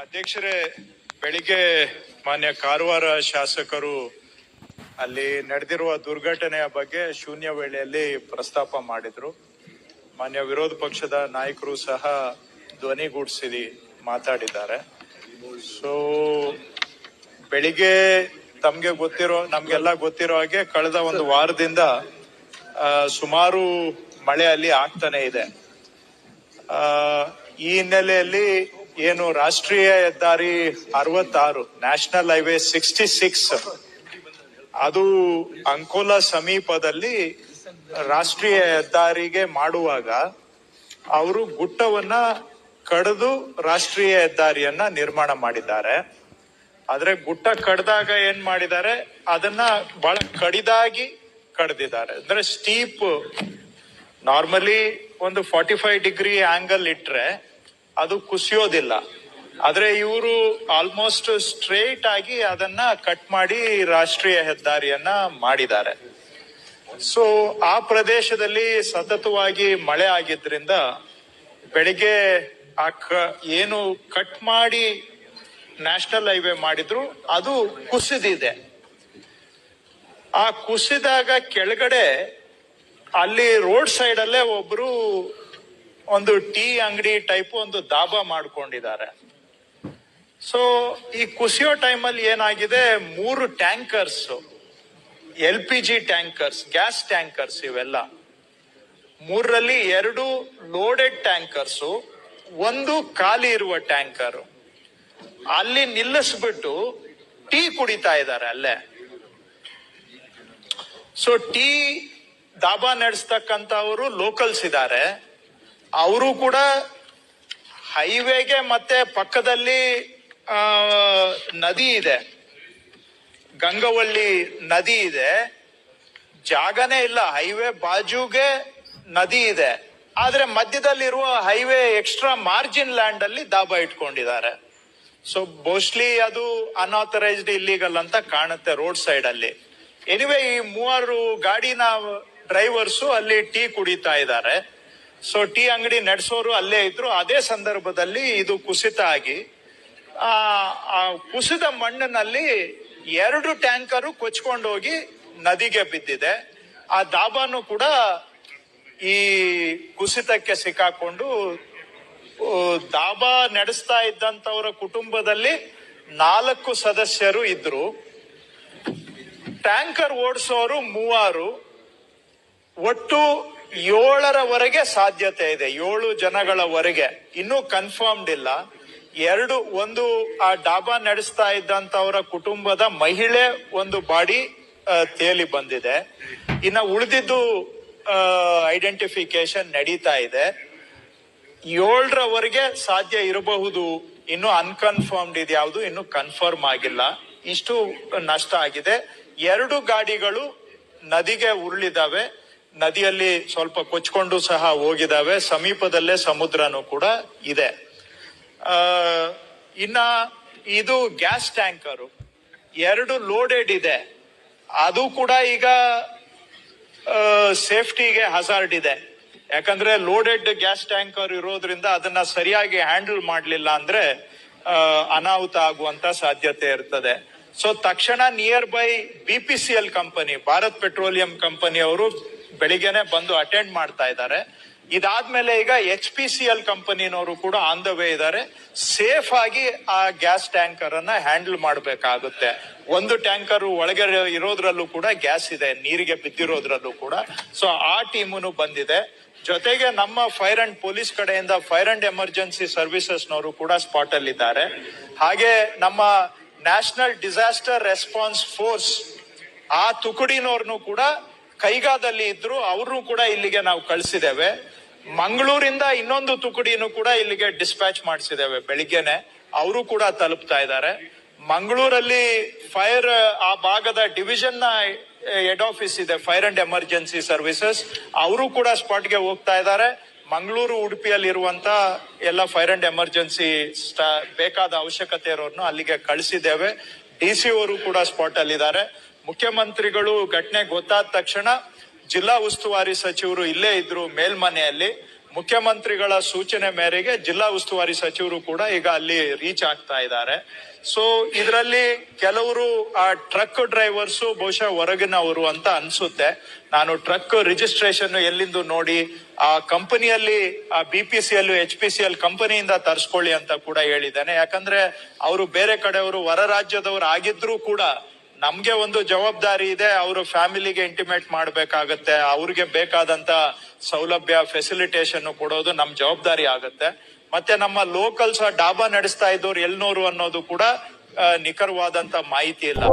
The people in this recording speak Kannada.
ಅಧ್ಯಕ್ಷರೇ, ಬೆಳಿಗ್ಗೆ ಮಾನ್ಯ ಕಾರವಾರ ಶಾಸಕರು ಅಲ್ಲಿ ನಡೆದಿರುವ ದುರ್ಘಟನೆಯ ಬಗ್ಗೆ ಶೂನ್ಯ ವೇಳೆಯಲ್ಲಿ ಪ್ರಸ್ತಾಪ ಮಾಡಿದ್ರು. ಮಾನ್ಯ ವಿರೋಧ ಪಕ್ಷದ ನಾಯಕರು ಸಹ ಧ್ವನಿಗೂಡಿಸಿ ಮಾತಾಡಿದ್ದಾರೆ. ಸೊ ಬೆಳಿಗ್ಗೆ ತಮ್ಗೆ ಗೊತ್ತಿರೋ, ನಮ್ಗೆಲ್ಲ ಗೊತ್ತಿರೋ ಹಾಗೆ ಕಳೆದ ಒಂದು ವಾರದಿಂದ ಸುಮಾರು ಮಳೆ ಅಲ್ಲಿ ಆಗ್ತಾನೆ ಇದೆ. ಈ ಹಿನ್ನೆಲೆಯಲ್ಲಿ ಏನು ರಾಷ್ಟ್ರೀಯ ಹೆದ್ದಾರಿ ಅರವತ್ತಾರು ನ್ಯಾಷನಲ್ ಹೈವೇ ಸಿಕ್ಸ್ಟಿ ಸಿಕ್ಸ್ ಅದು ಅಂಕೋಲಾ ಸಮೀಪದಲ್ಲಿ ರಾಷ್ಟ್ರೀಯ ಹೆದ್ದಾರಿಗೆ ಮಾಡುವಾಗ ಅವರು ಗುಟ್ಟವನ್ನ ಕಡಿದು ರಾಷ್ಟ್ರೀಯ ಹೆದ್ದಾರಿಯನ್ನ ನಿರ್ಮಾಣ ಮಾಡಿದ್ದಾರೆ. ಆದ್ರೆ ಗುಟ್ಟ ಕಡ್ದಾಗ ಏನ್ ಮಾಡಿದ್ದಾರೆ? ಅದನ್ನ ಬಹಳ ಕಡಿದಾಗಿ ಕಡ್ದಿದ್ದಾರೆ. ಅಂದ್ರೆ ಸ್ಟೀಪ್ ನಾರ್ಮಲಿ ಒಂದು ಫಾರ್ಟಿ ಫೈವ್ ಡಿಗ್ರಿ ಆಂಗಲ್ ಇಟ್ರೆ ಅದು ಕುಸಿಯೋದಿಲ್ಲ. ಆದ್ರೆ ಇವರು ಆಲ್ಮೋಸ್ಟ್ ಸ್ಟ್ರೇಟ್ ಆಗಿ ಅದನ್ನ ಕಟ್ ಮಾಡಿ ರಾಷ್ಟ್ರೀಯ ಹೆದ್ದಾರಿಯನ್ನ ಮಾಡಿದ್ದಾರೆ. ಸೊ ಆ ಪ್ರದೇಶದಲ್ಲಿ ಸತತವಾಗಿ ಮಳೆ ಆಗಿದ್ರಿಂದ ಬೆಳಿಗ್ಗೆ ಆ ಕ- ಏನು ಕಟ್ ಮಾಡಿ ನ್ಯಾಷನಲ್ ಹೈವೇ ಮಾಡಿದ್ರು, ಅದು ಕುಸಿದಿದೆ. ಆ ಕುಸಿದಾಗ ಕೆಳಗಡೆ ಅಲ್ಲಿ ರೋಡ್ ಸೈಡ್ ಅಲ್ಲೇ ಒಬ್ರು ಒಂದು ಟೀ ಅಂಗಡಿ ಟೈಪ್ ಒಂದು ದಾಬಾ ಮಾಡ್ಕೊಂಡಿದ್ದಾರೆ. ಸೊ ಈ ಕುಸಿಯೋ ಟೈಮಲ್ಲಿ ಏನಾಗಿದೆ? ಮೂರು tankers L P G tankers gas tankers ಇವೆಲ್ಲ. ಮೂರರಲ್ಲಿ ಎರಡು ಲೋಡೆಡ್ ಟ್ಯಾಂಕರ್ಸ್ ಒಂದು ಖಾಲಿ ಇರುವ ಟ್ಯಾಂಕರ್ ಅಲ್ಲಿ ನಿಲ್ಲಿಸ್ಬಿಟ್ಟು ಟೀ ಕುಡಿತಾ ಇದ್ದಾರೆ ಅಲ್ಲೇ. ಸೊ ಟೀ ದಾಬಾ ನಡೆಸ್ತಕ್ಕಂಥವರು ಲೋಕಲ್ಸ್ ಇದ್ದಾರೆ. ಅವರು ಕೂಡ ಹೈವೇಗೆ ಮತ್ತೆ ಪಕ್ಕದಲ್ಲಿ ನದಿ ಇದೆ. ಗಂಗವಳ್ಳಿ ನದಿ ಇದೆ. ಜಾಗನೇ ಇಲ್ಲ. ಹೈವೇ ಬಾಜುಗೆ ನದಿ ಇದೆ. ಆದ್ರೆ ಮಧ್ಯದಲ್ಲಿರುವ ಹೈವೇ ಎಕ್ಸ್ಟ್ರಾ ಮಾರ್ಜಿನ್ ಲ್ಯಾಂಡ್ ಅಲ್ಲಿ ದಾಬಾ ಇಟ್ಕೊಂಡಿದ್ದಾರೆ. ಸೊ ಮೋಸ್ಟ್ಲಿ ಅದು ಅನ್ಆಥರೈಸ್ಡ್ ಇಲ್ಲಿಗಲ್ ಅಂತ ಕಾಣುತ್ತೆ ರೋಡ್ ಸೈಡ್ ಅಲ್ಲಿ ಎನಿವೆ ಈ ಮೂವರು ಗಾಡಿನ ಡ್ರೈವರ್ಸು ಅಲ್ಲಿ ಟೀ ಕುಡಿತಾ ಇದ್ದಾರೆ. ಸೊ ಟೀ ಅಂಗಡಿ ನಡೆಸೋರು ಅಲ್ಲೇ ಇದ್ರು. ಅದೇ ಸಂದರ್ಭದಲ್ಲಿ ಇದು ಕುಸಿತ ಆಗಿ, ಆ ಕುಸಿದ ಮಣ್ಣಿನಲ್ಲಿ ಎರಡು ಟ್ಯಾಂಕರು ಕೊಚ್ಕೊಂಡೋಗಿ ನದಿಗೆ ಬಿದ್ದಿದೆ. ಆ ದಾಬಾನು ಕೂಡ ಈ ಕುಸಿತಕ್ಕೆ ಸಿಕ್ಕಾಕೊಂಡು ದಾಬಾ ನಡೆಸ್ತಾ ಇದ್ದಂತವರ ಕುಟುಂಬದಲ್ಲಿ ನಾಲ್ಕು ಸದಸ್ಯರು ಇದ್ರು. ಟ್ಯಾಂಕರ್ ಓಡಿಸೋರು ಮೂವರು, ಒಟ್ಟು ಏಳರವರೆಗೆ ಸಾಧ್ಯತೆ ಇದೆ, ಏಳು ಜನಗಳವರೆಗೆ. ಇನ್ನೂ ಕನ್ಫರ್ಮ್ಡ್ ಇಲ್ಲ. ಎರಡು, ಒಂದು, ಆ ಡಾಬಾ ನಡೆಸ್ತಾ ಇದ್ದಂತವರ ಕುಟುಂಬದ ಮಹಿಳೆ ಒಂದು ಬಾಡಿ ತೇಲಿ ಬಂದಿದೆ. ಇನ್ನ ಉಳಿದಿದ್ದು ಐಡೆಂಟಿಫಿಕೇಶನ್ ನಡೀತಾ ಇದೆ. ಏಳರವರೆಗೆ ಸಾಧ್ಯ ಇರಬಹುದು. ಇನ್ನು ಅನ್ಕನ್ಫರ್ಮ್ಡ್ ಇದು ಯಾವುದು ಇನ್ನು ಕನ್ಫರ್ಮ್ ಆಗಿಲ್ಲ. ಇಷ್ಟು ನಷ್ಟ ಆಗಿದೆ. ಎರಡು ಗಾಡಿಗಳು ನದಿಗೆ ಉರುಳಿದಾವೆ. ನದಿಯಲ್ಲಿ ಸ್ವಲ್ಪ ಕೊಚ್ಕೊಂಡು ಸಹ ಹೋಗಿದಾವೆ ಸಮೀಪದಲ್ಲೇ ಸಮುದ್ರನೂ ಕೂಡ ಇದೆ. ಇನ್ನ ಇದು ಗ್ಯಾಸ್ ಟ್ಯಾಂಕರು. ಎರಡು ಲೋಡೆಡ್ ಇದೆ. ಅದು ಕೂಡ ಈಗ ಸೇಫ್ಟಿಗೆ ಹಜಾರ್ಡ್ ಇದೆ. ಯಾಕಂದ್ರೆ ಲೋಡೆಡ್ ಗ್ಯಾಸ್ ಟ್ಯಾಂಕರ್ ಇರೋದ್ರಿಂದ ಅದನ್ನ ಸರಿಯಾಗಿ ಹ್ಯಾಂಡಲ್ ಮಾಡಲಿಲ್ಲ ಅಂದ್ರೆ ಅನಾಹುತ ಆಗುವಂತ ಸಾಧ್ಯತೆ ಇರ್ತದೆ. ಸೊ ತಕ್ಷಣ near by B P C L company Bharat Petroleum company ಅವರು ಬೆಳಿಗ್ಗೆನೆ ಬಂದು ಅಟೆಂಡ್ ಮಾಡ್ತಾ ಇದ್ದಾರೆ. ಇದಾದ್ಮೇಲೆ ಈಗ ಎಚ್ ಪಿ ಸಿ ಎಲ್ ಕಂಪನಿನವರು ಕೂಡ ಆನ್ ದ ವೇ ಇದ್ದಾರೆ. ಸೇಫ್ ಆಗಿ ಆ ಗ್ಯಾಸ್ ಟ್ಯಾಂಕರ್ ಅನ್ನ ಹ್ಯಾಂಡಲ್ ಮಾಡಬೇಕಾಗುತ್ತೆ. ಒಂದು ಟ್ಯಾಂಕರ್ ಒಳಗೆ ಇರೋದ್ರಲ್ಲೂ ಕೂಡ ಗ್ಯಾಸ್ ಇದೆ, ನೀರಿಗೆ ಬಿದ್ದಿರೋದ್ರಲ್ಲೂ ಕೂಡ. ಸೊ ಆ ಟೀಮನು ಬಂದಿದೆ. ಜೊತೆಗೆ ನಮ್ಮ ಫೈರ್ ಅಂಡ್ ಪೊಲೀಸ್ ಕಡೆಯಿಂದ ಫೈರ್ ಅಂಡ್ ಎಮರ್ಜೆನ್ಸಿ ಸರ್ವಿಸಸ್ನವರು ಕೂಡ ಸ್ಪಾಟ್ ಅಲ್ಲಿ ಇದ್ದಾರೆ ಹಾಗೆ ನಮ್ಮ ನ್ಯಾಷನಲ್ ಡಿಸಾಸ್ಟರ್ ರೆಸ್ಪಾನ್ಸ್ ಫೋರ್ಸ್ ಆ ತುಕುಡಿನವ್ರನ್ನು ಕೂಡ ಕೈಗಾದಲ್ಲಿ ಇದ್ರು ಅವ್ರನ್ನು ಕೂಡ ಇಲ್ಲಿಗೆ ನಾವು ಕಳಿಸಿದ್ದೇವೆ. ಮಂಗಳೂರಿಂದ ಇನ್ನೊಂದು ತುಕುಡಿನೂ ಕೂಡ ಇಲ್ಲಿಗೆ ಡಿಸ್ಪ್ಯಾಚ್ ಮಾಡಿಸಿದ್ದೇವೆ ಬೆಳಿಗ್ಗೆನೆ. ಅವರು ಕೂಡ ತಲುಪ್ತಾ ಇದ್ದಾರೆ. ಮಂಗಳೂರಲ್ಲಿ ಫೈರ್ ಆ ಭಾಗದ ಡಿವಿಷನ್ನ ಹೆಡ್ ಆಫೀಸ್ ಇದೆ ಫೈರ್ ಅಂಡ್ ಎಮರ್ಜೆನ್ಸಿ ಸರ್ವಿಸಸ್ ಅವರು ಕೂಡ ಸ್ಪಾಟ್ಗೆ ಹೋಗ್ತಾ ಇದ್ದಾರೆ. ಮಂಗಳೂರು ಉಡುಪಿಯಲ್ಲಿ ಇರುವಂತ ಎಲ್ಲ ಫೈರ್ ಅಂಡ್ ಎಮರ್ಜೆನ್ಸಿ ಬೇಕಾದ ಅವಶ್ಯಕತೆ ಇರೋರ್ನು ಅಲ್ಲಿಗೆ ಕಳಿಸಿದ್ದೇವೆ. ಡಿ ಸಿ ಅವರು ಕೂಡ ಸ್ಪಾಟ್ ಅಲ್ಲಿದ್ದಾರೆ. ಮುಖ್ಯಮಂತ್ರಿಗಳು ಘಟನೆ ಗೊತ್ತಾದ ತಕ್ಷಣ ಜಿಲ್ಲಾ ಉಸ್ತುವಾರಿ ಸಚಿವರು ಇಲ್ಲೇ ಇದ್ರು ಮೇಲ್ಮನೆಯಲ್ಲಿ. ಮುಖ್ಯಮಂತ್ರಿಗಳ ಸೂಚನೆ ಮೇರೆಗೆ ಜಿಲ್ಲಾ ಉಸ್ತುವಾರಿ ಸಚಿವರು ಕೂಡ ಈಗ ಅಲ್ಲಿ ರೀಚ್ ಆಗ್ತಾ ಇದ್ದಾರೆ. ಸೊ ಇದರಲ್ಲಿ ಕೆಲವರು ಆ ಟ್ರಕ್ ಡ್ರೈವರ್ಸ್ ಬಹುಶಃ ಹೊರಗಿನವರು ಅಂತ ಅನ್ಸುತ್ತೆ. ನಾನು ಟ್ರಕ್ ರಿಜಿಸ್ಟ್ರೇಷನ್ ಎಲ್ಲಿಂದ ನೋಡಿ, ಆ ಕಂಪನಿಯಲ್ಲಿ, ಆ B P C L H P C L ಕಂಪನಿಯಿಂದ ತರಿಸ್ಕೊಳ್ಳಿ ಅಂತ ಕೂಡ ಹೇಳಿದ್ದೇನೆ. ಯಾಕಂದ್ರೆ, ಅವರು ಬೇರೆ ಕಡೆಯವರು ಹೊರ ರಾಜ್ಯದವರು ಆಗಿದ್ರೂ ಕೂಡ ನಮ್ಗೆ ಒಂದು ಜವಾಬ್ದಾರಿ ಇದೆ, ಅವರು ಫ್ಯಾಮಿಲಿಗೆ ಇಂಟಿಮೇಟ್ ಮಾಡ್ಬೇಕಾಗತ್ತೆ, ಅವ್ರಿಗೆ ಬೇಕಾದಂತ ಸೌಲಭ್ಯ ಫೆಸಿಲಿಟೇಷನ್ ಕೊಡೋದು ನಮ್ ಜವಾಬ್ದಾರಿ ಆಗತ್ತೆ. ಮತ್ತೆ ನಮ್ಮ ಲೋಕಲ್ಸ್ ಡಾಬಾ ನಡೆಸ್ತಾ ಇದ್ದವ್ರು ಎಲ್ನೂರು ಅನ್ನೋದು ಕೂಡ ನಿಖರವಾದಂತ ಮಾಹಿತಿ ಇಲ್ಲ.